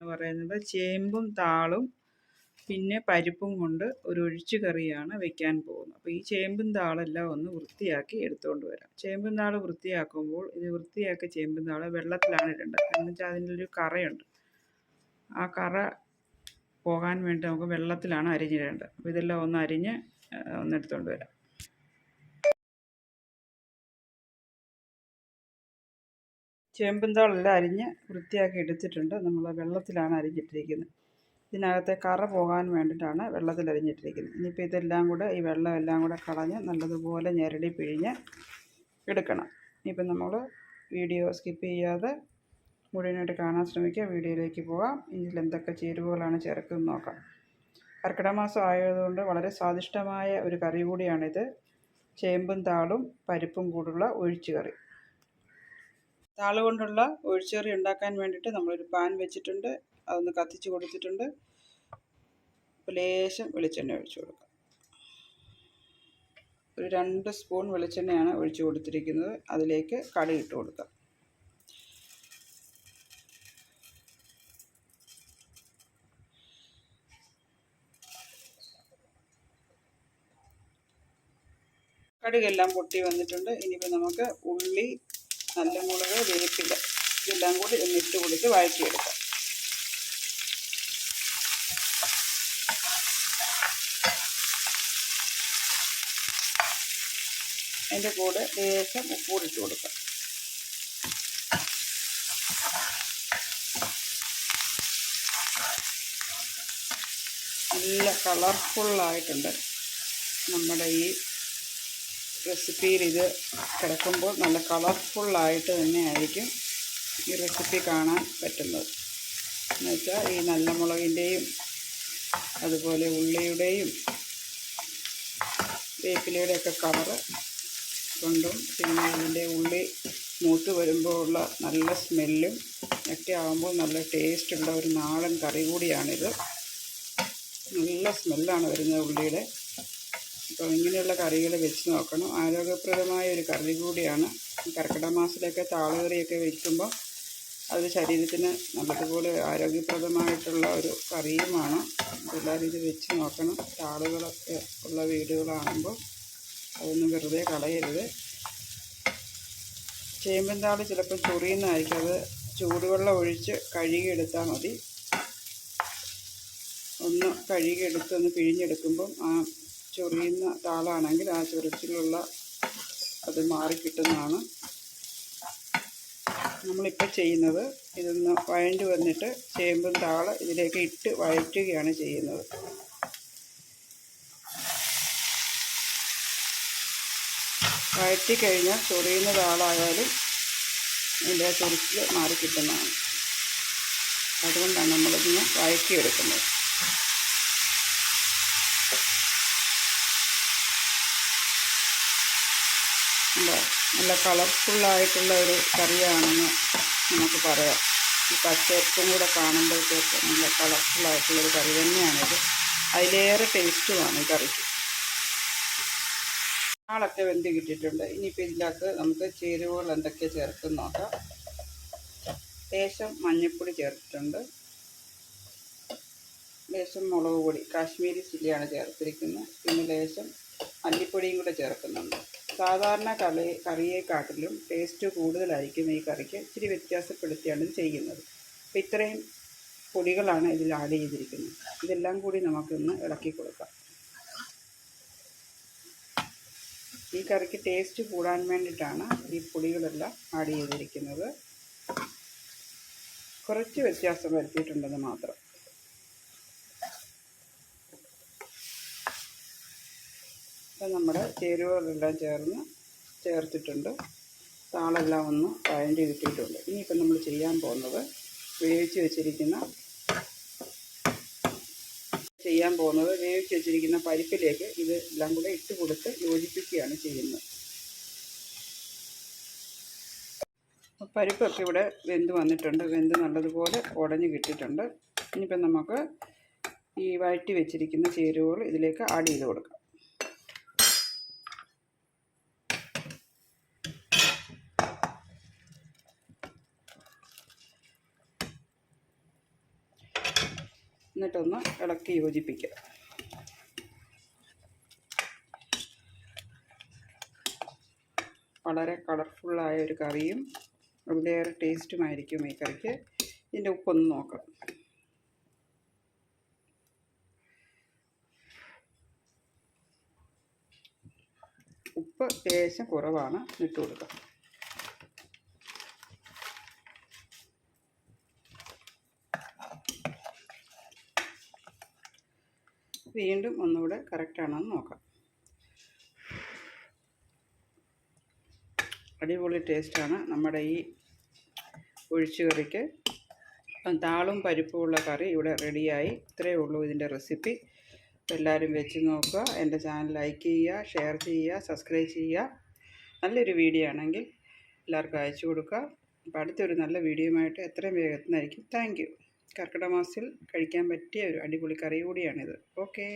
എന്ന് പറയുന്നത് ചേമ്പും താളും പിന്നെ പരിപ്പും കൊണ്ട് ഒരു ഒഴിച്ചു കറിയാണ് വെക്കാൻ പോകുന്നത്. അപ്പോൾ ഈ ചേമ്പും താളെല്ലാം ഒന്ന് വൃത്തിയാക്കി എടുത്തുകൊണ്ട് വരാം. ചേമ്പും താൾ വൃത്തിയാക്കുമ്പോൾ ഇത് വൃത്തിയാക്കിയ ചേമ്പും താൾ വെള്ളത്തിലാണ് ഇടേണ്ടത്. കാരണം വെച്ചാൽ അതിന്റെ കറയുണ്ട്. ആ കറ പോകാൻ വേണ്ടി നമുക്ക് വെള്ളത്തിലാണ് അരിഞ്ഞിടേണ്ടത്. അപ്പോൾ ഇതെല്ലാം ഒന്ന് അരിഞ്ഞ് ഒന്ന് എടുത്തുകൊണ്ട് വരാം. ചേമ്പും താളെല്ലാം അരിഞ്ഞ് വൃത്തിയാക്കി എടുത്തിട്ടുണ്ട്. നമ്മൾ വെള്ളത്തിലാണ് അരിഞ്ഞിട്ടിരിക്കുന്നത്. ഇതിനകത്തെ കറ പോകാൻ വേണ്ടിയിട്ടാണ് വെള്ളത്തിൽ അരിഞ്ഞിട്ടിരിക്കുന്നത്. ഇനിയിപ്പോൾ ഇതെല്ലാം കൂടെ ഈ വെള്ളം എല്ലാം കൂടെ കളഞ്ഞ് നല്ലതുപോലെ ഞെരടി പിഴിഞ്ഞ് എടുക്കണം. ഇനിയിപ്പം നമ്മൾ വീഡിയോ സ്കിപ്പ് ചെയ്യാതെ മുഴുവനായിട്ട് കാണാൻ ശ്രമിക്കുക. വീഡിയോയിലേക്ക് പോകാം. ഇതിൽ എന്തൊക്കെ ചേരുവകളാണ് ചേർക്കുന്നത് നോക്കാം. കർക്കിടക മാസം ആയതുകൊണ്ട് വളരെ സ്വാദിഷ്ടമായ ഒരു കറി കൂടിയാണിത്. ചേമ്പും താളും പരിപ്പും കൂടുള്ള ഒഴിച്ചുകറി താൾ കൊണ്ടുള്ള ഒഴിച്ചേറി ഉണ്ടാക്കാൻ വേണ്ടിയിട്ട് നമ്മളൊരു പാൻ വെച്ചിട്ടുണ്ട്. അതൊന്ന് കത്തിച്ച് കൊടുത്തിട്ടുണ്ട്. ലേശം വെളിച്ചെണ്ണ ഒഴിച്ചു കൊടുക്കാം. ഒരു രണ്ട് സ്പൂൺ വെളിച്ചെണ്ണയാണ് ഒഴിച്ചു കൊടുത്തിരിക്കുന്നത്. അതിലേക്ക് കടി ഇട്ട് കൊടുക്കാം. കടുകെല്ലാം പൊട്ടി വന്നിട്ടുണ്ട്. ഇനിയിപ്പോൾ നമുക്ക് ഉള്ളി നല്ല മുളക് വേപ്പില ഇതെല്ലാം കൂടി ഒന്ന് ഇട്ട് കൊടുത്ത് വഴറ്റിയെടുക്കാം. അതിന്റെ കൂടെ ലേശം ഉപ്പൂടി ഇട്ട് കൊടുക്കാം. നല്ല കളർഫുള്ളായിട്ടുണ്ട് നമ്മുടെ ഈ റെസിപ്പിയിൽ ഇത് കിടക്കുമ്പോൾ നല്ല കളർഫുള്ളായിട്ട് തന്നെ ആയിരിക്കും ഈ റെസിപ്പി കാണാൻ പറ്റുന്നത്. എന്നുവെച്ചാൽ ഈ നല്ല മുളകിന്റെയും അതുപോലെ ഉള്ളിയുടെയും വേപ്പിലയുടെയൊക്കെ കളറ് കൊണ്ടും പിന്നെ അതിന്റെ ഉള്ളി മൂത്ത് വരുമ്പോൾ ഉള്ള നല്ല സ്മെല്ലും ഒക്കെ ആകുമ്പോൾ നല്ല ടേസ്റ്റുള്ള ഒരു നാടൻ കറി കൂടിയാണിത്. നല്ല സ്മെല്ലാണ് വരുന്നത് ഉള്ളിയുടെ. അപ്പോൾ ഇങ്ങനെയുള്ള കറികൾ വെച്ച് നോക്കണം. ആരോഗ്യപ്രദമായ ഒരു കറി കൂടിയാണ്. കർക്കിടക മാസത്തിലൊക്കെ താളുകറിയൊക്കെ വയ്ക്കുമ്പോൾ അത് ശരീരത്തിന് നല്ലതുപോലെ ആരോഗ്യപ്രദമായിട്ടുള്ള ഒരു കറിയുമാണ്. എല്ലാവരും ഇത് വെച്ച് നോക്കണം. താളുകളൊക്കെ ഉള്ള വീടുകളാകുമ്പോൾ അതൊന്നും വെറുതെ കളയരുത്. ചേമ്പൻ താൾ ചിലപ്പോൾ ചൊറിയുന്നതായിരിക്കും. അത് ചൂടുവെള്ളം ഒഴിച്ച് കഴുകിയെടുത്താൽ മതി. ഒന്ന് കഴുകിയെടുത്ത് ഒന്ന് പിഴിഞ്ഞെടുക്കുമ്പം ആ ചൊറിയുന്ന താളാണെങ്കിൽ ആ ചൊറിച്ചിലുള്ള അത് മാറിക്കിട്ടുന്നതാണ് നമ്മളിപ്പോൾ ചെയ്യുന്നത് ഇതൊന്ന് വഴണ്ട് വന്നിട്ട് ചേമ്പും താള ഇതിലേക്ക് ഇട്ട് വഴറ്റുകയാണ് ചെയ്യുന്നത്. വഴറ്റി കഴിഞ്ഞാൽ ചൊറിയുന്ന താളായാലും ഇതിന്റെ ആ ചൊറിച്ചിൽ മാറിക്കിട്ടുന്നതാണ് അതുകൊണ്ടാണ് നമ്മളിതിനെ വഴറ്റിയെടുക്കുന്നത്. എന്താ നല്ല കളർഫുള്ളായിട്ടുള്ള ഒരു കറിയാണെന്ന് നമുക്ക് പറയാം. ഈ പച്ചയപ്പം കൂടെ കാണുമ്പോഴത്തേക്ക് നല്ല കളർഫുള്ളായിട്ടുള്ളൊരു കറി തന്നെയാണിത്. അതിലേറെ ടേസ്റ്റുമാണ് ഈ കറിക്ക്. ആളൊക്കെ വെന്ത് കിട്ടിയിട്ടുണ്ട്. ഇനിയിപ്പോൾ ഇതിനകത്ത് നമുക്ക് ചേരുവകൾ എന്തൊക്കെ ചേർത്ത് നോക്കാം. ലേശം മഞ്ഞൾപ്പൊടി ചേർത്തിട്ടുണ്ട്. ലേശം മുളക് പൊടി. കാശ്മീരി ചില്ലിയാണ് ചേർത്തിരിക്കുന്നത്. പിന്നെ ലേശം മല്ലിപ്പൊടിയും കൂടെ ചേർക്കുന്നുണ്ട്. സാധാരണ കറി കറിയെക്കാട്ടിലും ടേസ്റ്റ് കൂടുതലായിരിക്കും ഈ കറിക്ക്. ഇച്ചിരി വ്യത്യാസപ്പെടുത്തിയാണ് ഇത് ചെയ്യുന്നത്. അപ്പോൾ ഇത്രയും പൊടികളാണ് ഇതിൽ ആഡ് ചെയ്തിരിക്കുന്നത്. ഇതെല്ലാം കൂടി നമുക്കൊന്ന് ഇളക്കി കൊടുക്കാം. ഈ കറിക്ക് ടേസ്റ്റ് കൂടാൻ വേണ്ടിയിട്ടാണ് ഈ പൊടികളെല്ലാം ആഡ് ചെയ്തിരിക്കുന്നത്. കുറച്ച് വ്യത്യാസം വരുത്തിയിട്ടുണ്ടെന്ന് മാത്രം. അപ്പം നമ്മുടെ ചേരുവകളെല്ലാം ചേർന്ന് ചേർത്തിട്ടുണ്ട്. താളെല്ലാം ഒന്ന് വഴണ്ടി കിട്ടിയിട്ടുണ്ട്. ഇനിയിപ്പം നമ്മൾ ചെയ്യാൻ പോകുന്നത് വേവിച്ച് വെച്ചിരിക്കുന്ന ചെയ്യാൻ പോകുന്നത് വേവിച്ച് വെച്ചിരിക്കുന്ന പരിപ്പിലേക്ക് ഇത് എല്ലാം കൂടെ ഇട്ട് കൊടുത്ത് യോജിപ്പിക്കുകയാണ് ചെയ്യുന്നത്. പരിപ്പൊക്കെ ഇവിടെ വെന്ത് വന്നിട്ടുണ്ട്. വെന്ത് നല്ലതുപോലെ ഉടഞ്ഞ് കിട്ടിയിട്ടുണ്ട്. ഇനിയിപ്പം നമുക്ക് ഈ വഴറ്റി വെച്ചിരിക്കുന്ന ചേരുവകൾ ഇതിലേക്ക് ആഡ് ചെയ്ത് കൊടുക്കാം. എന്നിട്ടൊന്ന് ഇളക്കി യോജിപ്പിക്കുക. വളരെ കളർഫുള്ളായ ഒരു കറിയും വളരെയേറെ ടേസ്റ്റുമായിരിക്കും ഈ കറിക്ക്. ഇതിന്റെ ഉപ്പൊന്ന് നോക്കാം. ഉപ്പ് ലേശം കുറവാണ് ഇട്ട് കൊടുക്കാം. വീണ്ടും ഒന്നുകൂടെ കറക്റ്റാണെന്ന് നോക്കാം. അടിപൊളി ടേസ്റ്റാണ് നമ്മുടെ ഈ ഒഴിച്ചു കറിക്ക് താളും പരിപ്പുമുള്ള കറി ഇവിടെ റെഡിയായി ഇത്രയേ ഉള്ളൂ ഇതിന്റെ റെസിപ്പി എല്ലാവരും വെച്ച് നോക്കുക. എന്റെ ചാനൽ ലൈക്ക് ചെയ്യുക ഷെയർ ചെയ്യുക സബ്സ്ക്രൈബ് ചെയ്യുക. നല്ലൊരു വീഡിയോ ആണെങ്കിൽ എല്ലാവർക്കും അയച്ചു കൊടുക്കുക. അപ്പോൾ അടുത്തൊരു നല്ല വീഡിയോയുമായിട്ട് എത്രയും വേഗത്തിനായിരിക്കും. താങ്ക് കർക്കിടക മാസത്തിൽ കഴിക്കാൻ പറ്റിയ ഒരു അടിപൊളി കറി കൂടിയാണിത്. ഓക്കേ.